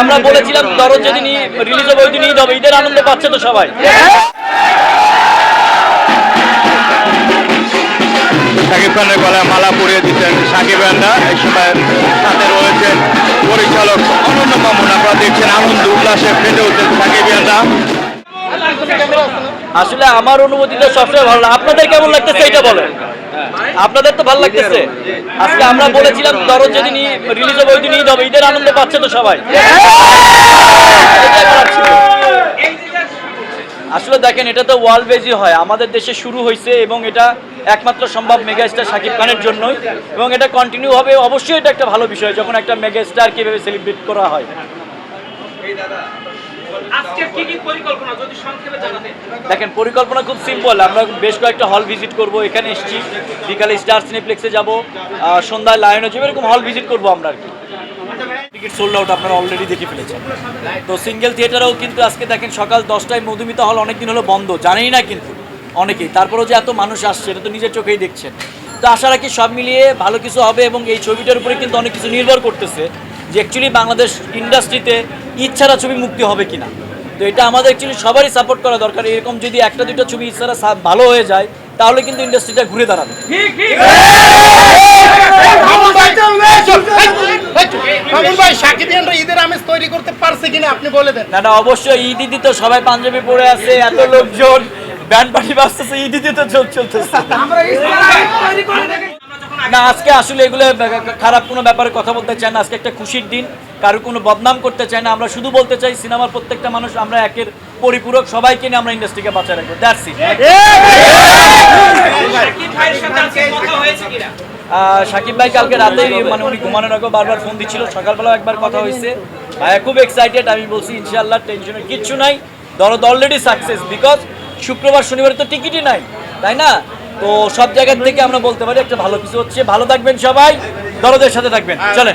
আমরা বলেছিলাম দরজ যেদিন রিলিজ হবে, ওই দিন হবে। ঈদের আনন্দ পাচ্ছে তো সবাই। সাকিব খানের গলায় মালা পরিয়ে দিচ্ছেন সাকিব আন্ডা। এই সময় সাথে রয়েছেন পরিচালক অনন্য মামুন। আপনারা দেখছেন আনন্দ, উল্লাসে ফেটে উঠছেন সাকিব আন্ডা। আসলে আমার অনুভূতিটা সবসময় ভালো লাগে আপনাদের কেমন লাগতেছে এটা বলেন? আপনাদের তো ভালো লাগতেছে? আজকে আমরা বলেছিলাম দরজ যেদিন রিলিজ হবে, ওই হবে। ঈদের আনন্দ পাচ্ছে তো সবাই। আসলে দেখেন, এটা তো ওয়ার্ল্ড বেজি হয়। আমাদের দেশে শুরু হয়েছে এবং এটা একমাত্র সম্ভব মেগা স্টার শাকিব খানের জন্যই। এবং এটা কন্টিনিউ হবে। অবশ্যই এটা একটা ভালো বিষয়, যখন একটা মেগা স্টার কীভাবে সেলিব্রেট করা হয়। দেখেন পরিকল্পনা খুব সিম্পল আমরা বেশ কয়েকটা হল ভিজিট করব এখানে এসেছি। বিকালে স্টার সিনেপ্লেক্সে যাব সন্ধ্যায় লায়নে যাব এরকম হল ভিজিট করব আমরা আর কি। টিকিট সোল্ড আউট আপনারা অলরেডি দেখে ফেলেছেন। তো সিঙ্গেল থিয়েটারেও কিন্তু আজকে দেখেন সকাল দশটায় মধুমিতা হল অনেকদিন হলো বন্ধ জানেই না কিন্তু অনেকেই। তারপরেও যে এত মানুষ আসছে এটা তো নিজের চোখেই দেখছেন। তো আশা রাখি সব মিলিয়ে ভালো কিছু হবে এবং এই ছবিটার উপরে কিন্তু অনেক কিছু নির্ভর করতেছে। যে অ্যাকচুয়ালি বাংলাদেশ ইন্ডাস্ট্রিতে ইচ্ছারা ছবি মুক্তি হবে কিনা। তো এটা আমাদের অ্যাকচুয়ালি সবারই সাপোর্ট করা দরকার। এরকম যদি একটা দুটো ছবি ইচ্ছারা ভালো হয়ে যায় তাহলে কিন্তু ইন্ডাস্ট্রিটা ঘুরে দাঁড়াবে। ঈদের আমেজ তৈরি করতে পারছে কিনা আপনি বলে দেন। না না অবশ্যই ঈদ ঈদি তো সবাই পাঞ্জাবি পরে আছে এত লোকজন ব্যান্ড পার্টি বাজতেছে ঈদ ঈদি তো চলতেছে। না আজকে আসলে এগুলো খারাপ কোনো ব্যাপারে কথা বলতে চাই না। আজকে একটা খুশির দিন। কারও কোনো বদনাম করতে চাই না। আমরা শুধু বলতে চাই সিনেমার প্রত্যেকটা মানুষ আমরা একের পরিপূরক সবাইকে নিয়ে আমরা ইন্ডাস্ট্রিকে বাঁচায় রাখব। দ্যাটস ইট সাকিব ভাই কালকে রাতে মানে উনি ঘুমানোর আগেও বারবার ফোন দিচ্ছিল। সকালবেলাও একবার কথা হয়েছে। ভাইয়া খুব এক্সাইটেড আমি বলছি ইনশাল্লাহ টেনশনের কিচ্ছু নাই। দরদ অলরেডি সাকসেস বিকজ শুক্রবার শনিবার তো টিকিটই নাই তাই না? তো সব জায়গার থেকে আমরা বলতে পারি একটা ভালো কিছু হচ্ছে। ভালো থাকবেন সবাই, দরদের সাথে থাকবেন। চলেন।